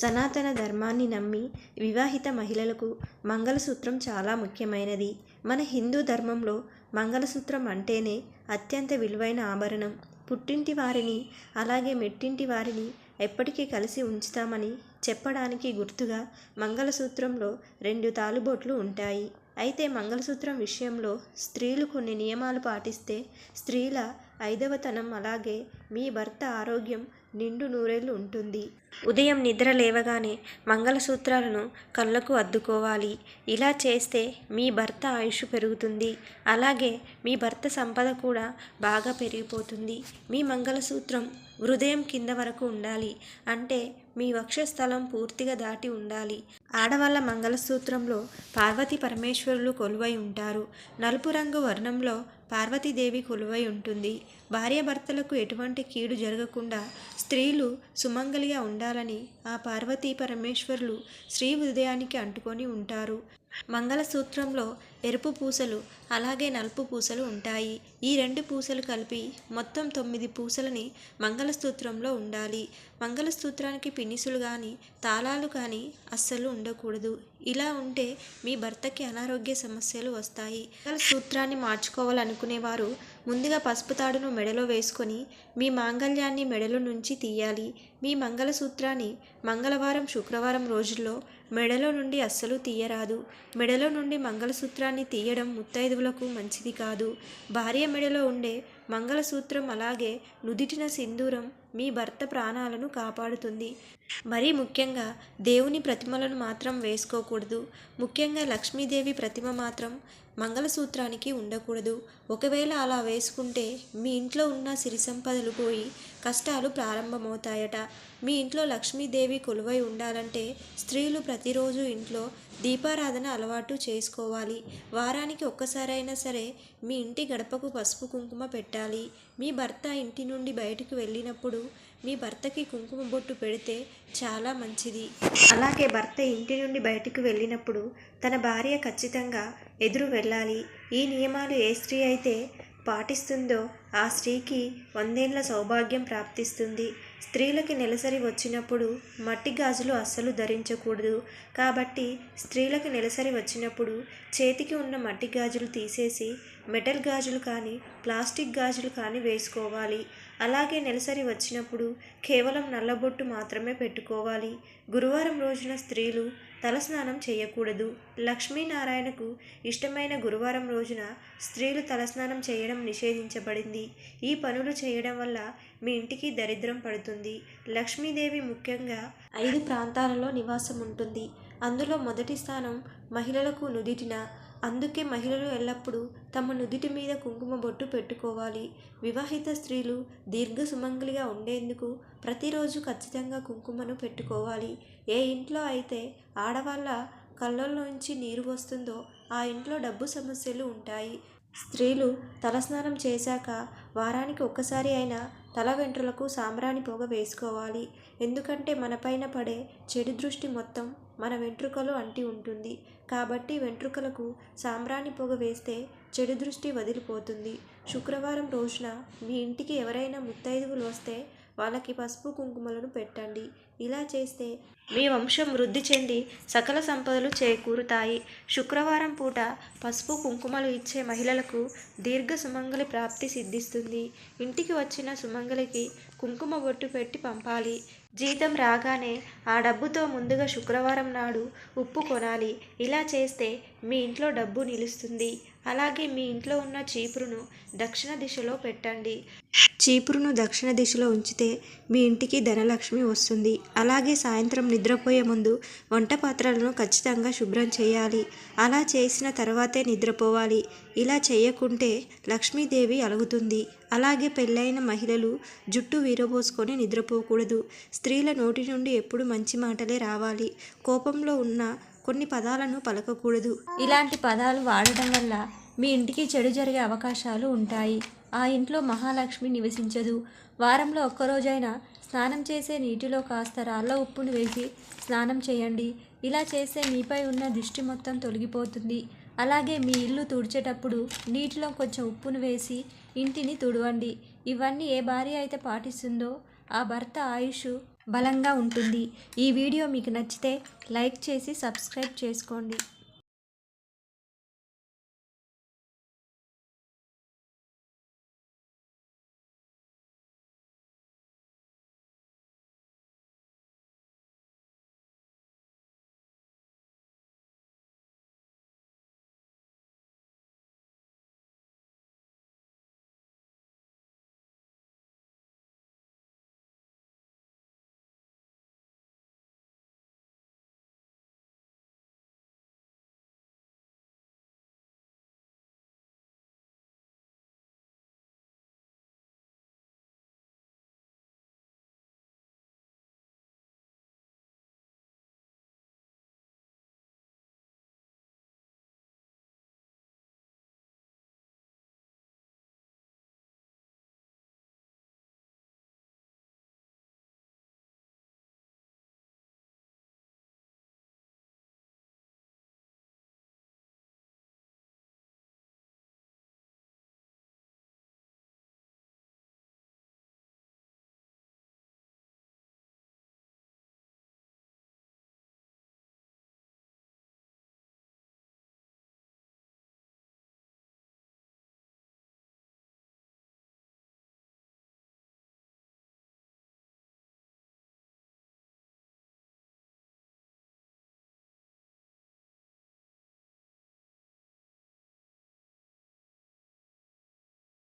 సనాతన ధర్మాన్ని నమ్మి వివాహిత మహిళలకు మంగళసూత్రం చాలా ముఖ్యమైనది. మన హిందూ ధర్మంలో మంగళసూత్రం అంటేనే అత్యంత విలువైన ఆభరణం. పుట్టింటి వారిని అలాగే మెట్టింటి వారిని ఎప్పటికీ కలిసి ఉంచుతామని చెప్పడానికి గుర్తుగా మంగళసూత్రంలో రెండు తాలుబోట్లు ఉంటాయి. అయితే మంగళసూత్రం విషయంలో స్త్రీలు కొన్ని నియమాలు పాటిస్తే స్త్రీల ఐదవతనం అలాగే మీ భర్త ఆరోగ్యం నిండు నూరేళ్ళు ఉంటుంది. ఉదయం నిద్ర లేవగానే మంగళసూత్రాలను కళ్ళకు అద్దుకోవాలి. ఇలా చేస్తే మీ భర్త ఆయుష్ పెరుగుతుంది. అలాగే మీ భర్త సంపద కూడా బాగా పెరిగిపోతుంది. మీ మంగళసూత్రం హృదయం కింద వరకు ఉండాలి. అంటే మీ వక్షస్థలం పూర్తిగా దాటి ఉండాలి. ఆడవాళ్ళ మంగళసూత్రంలో పార్వతి పరమేశ్వరులు కొలువై ఉంటారు. నలుపు రంగు వర్ణంలో పార్వతీదేవి కొలువై ఉంటుంది. భార్యాభర్తలకు ఎటువంటి కీడు జరగకుండా స్త్రీలు సుమంగలిగా ఉండాలని ఆ పార్వతీ పరమేశ్వరులు శ్రీ హృదయానికి అంటుకొని ఉంటారు. మంగళసూత్రంలో ఎరుపు పూసలు అలాగే నలుపు పూసలు ఉంటాయి. ఈ రెండు పూసలు కలిపి మొత్తం తొమ్మిది పూసలని మంగళసూత్రంలో ఉండాలి. మంగళసూత్రానికి పినిసులు కానీ తాళాలు కానీ అస్సలు ఉండకూడదు. ఇలా ఉంటే మీ భర్తకి అనారోగ్య సమస్యలు వస్తాయి. సూత్రాన్ని మార్చుకోవాలనుకునేవారు ముందుగా పసుపు తాడును మెడలో వేసుకొని మీ మాంగళ్యాన్ని మెడలో నుంచి తీయాలి. మీ మంగళసూత్రాన్ని మంగళవారం శుక్రవారం రోజుల్లో మెడలో నుండి అస్సలు తీయరాదు. మెడలో నుండి మంగళసూత్రాన్ని తీయడం ముత్తైదువులకు మంచిది కాదు. భార్య మెడలో ఉండే మంగళసూత్రం అలాగే నుదిటిన సింధూరం మీ భర్త ప్రాణాలను కాపాడుతుంది. మరీ ముఖ్యంగా దేవుని ప్రతిమలను మాత్రం వేసుకోకూడదు. ముఖ్యంగా లక్ష్మీదేవి ప్రతిమ మాత్రం మంగళసూత్రానికి ఉండకూడదు. ఒకవేళ అలా వేసుకుంటే మీ ఇంట్లో ఉన్న సిరి సంపదలు పోయి కష్టాలు ప్రారంభమవుతాయట. మీ ఇంట్లో లక్ష్మీదేవి కొలువై ఉండాలంటే స్త్రీలు ప్రతిరోజు ఇంట్లో దీపారాధన అలవాటు చేసుకోవాలి. వారానికి ఒక్కసారైనా సరే మీ ఇంటి గడపకు పసుపు కుంకుమ పెట్టాలి. మీ భర్త ఇంటి నుండి బయటకు వెళ్ళినప్పుడు మీ భర్తకి కుంకుమ బొట్టు పెడితే చాలా మంచిది. అలాగే భర్త ఇంటి నుండి బయటకు వెళ్ళినప్పుడు తన భార్య ఖచ్చితంగా ఎదురు వెళ్ళాలి. ఈ నియమాలు ఏ స్త్రీ అయితే పాటిస్తుందో ఆ స్త్రీకి వందేళ్ళ సౌభాగ్యం ప్రాప్తిస్తుంది. స్త్రీలకి నెలసరి వచ్చినప్పుడు మట్టి గాజులు అస్సలు ధరించకూడదు. కాబట్టి స్త్రీలకు నెలసరి వచ్చినప్పుడు చేతికి ఉన్న మట్టి గాజులు తీసేసి మెటల్ గాజులు కానీ ప్లాస్టిక్ గాజులు కానీ వేసుకోవాలి. అలాగే నెలసరి వచ్చినప్పుడు కేవలం నల్లబొట్టు మాత్రమే పెట్టుకోవాలి. గురువారం రోజున స్త్రీలు తలస్నానం చేయకూడదు. లక్ష్మీనారాయణకు ఇష్టమైన గురువారం రోజున స్త్రీలు తలస్నానం చేయడం నిషేధించబడింది. ఈ పనులు చేయడం వల్ల మీ ఇంటికి దరిద్రం పడుతుంది. లక్ష్మీదేవి ముఖ్యంగా ఐదు ప్రాంతాలలో నివాసం ఉంటుంది అందులో మొదటి స్థానం మహిళలకు నుదిటిన అందుకే మహిళలు ఎల్లప్పుడూ తమ నుదిటి మీద కుంకుమ బొట్టు పెట్టుకోవాలి. వివాహిత స్త్రీలు దీర్ఘ సుమంగలిగా ఉండేందుకు ప్రతిరోజు ఖచ్చితంగా కుంకుమను పెట్టుకోవాలి. ఏ ఇంట్లో అయితే ఆడవాళ్ళ కళ్ళల్లోంచి నీరు వస్తుందో ఆ ఇంట్లో డబ్బు సమస్యలు ఉంటాయి. స్త్రీలు తలస్నానం చేశాక వారానికి ఒక్కసారి అయినా తల వెంట్రులకు సాంబ్రాణి పొగ వేసుకోవాలి. ఎందుకంటే మనపైన పడే చెడు దృష్టి మొత్తం మన వెంట్రుకలు అంటి ఉంటుంది. కాబట్టి వెంట్రుకలకు సాంబ్రాణి పొగ వేస్తే చెడు దృష్టి వదిలిపోతుంది. శుక్రవారం రోజున మీ ఇంటికి ఎవరైనా ముత్తైదువులు వస్తే వాళ్ళకి పసుపు కుంకుమలను పెట్టండి. ఇలా చేస్తే మీ వంశం వృద్ధి చెంది సకల సంపదలు చేకూరుతాయి. శుక్రవారం పూట పసుపు కుంకుమలు ఇచ్చే మహిళలకు దీర్ఘ సుమంగలి ప్రాప్తి సిద్ధిస్తుంది. ఇంటికి వచ్చిన సుమంగలికి కుంకుమ బొట్టు పెట్టి పంపాలి. జీతం రాగానే ఆ డబ్బుతో ముందుగా శుక్రవారం నాడు ఉప్పు కొనాలి. ఇలా చేస్తే మీ ఇంట్లో డబ్బు నిలుస్తుంది. అలాగే మీ ఇంట్లో ఉన్న చీపురును దక్షిణ దిశలో పెట్టండి. చీపురును దక్షిణ దిశలో ఉంచితే మీ ఇంటికి ధనలక్ష్మి వస్తుంది. అలాగే సాయంత్రం నిద్రపోయే ముందు వంట పాత్రలను ఖచ్చితంగా శుభ్రం చేయాలి. అలా చేసిన తర్వాతే నిద్రపోవాలి. ఇలా చేయకుంటే లక్ష్మీదేవి అలుగుతుంది. అలాగే పెళ్ళైన మహిళలు జుట్టు వీరబోసుకొని నిద్రపోకూడదు. స్త్రీల నోటి నుండి ఎప్పుడు మంచి మాటలే రావాలి. కోపంలో ఉన్న కొన్ని పదాలను పలకకూడదు. ఇలాంటి పదాలు వాడటం వల్ల మీ ఇంటికి చెడు జరిగే అవకాశాలు ఉంటాయి. ఆ ఇంట్లో మహాలక్ష్మి నివసించదు. వారంలో ఒక్కరోజైనా స్నానం చేసే నీటిలో కాస్త రాళ్ళ ఉప్పును వేసి స్నానం చేయండి. ఇలా చేస్తే మీపై ఉన్న దిష్టి మొత్తం తొలగిపోతుంది. అలాగే మీ ఇల్లు తుడిచేటప్పుడు నీటిలో కొంచెం ఉప్పును వేసి ఇంటిని తుడవండి. ఇవన్నీ ఏ భార్య అయితే పాటిస్తుందో ఆ భర్త ఆయుష్ బలంగా ఉంటుంది. ఈ వీడియో మీకు నచ్చితే లైక్ చేసి సబ్స్క్రైబ్ చేసుకోండి.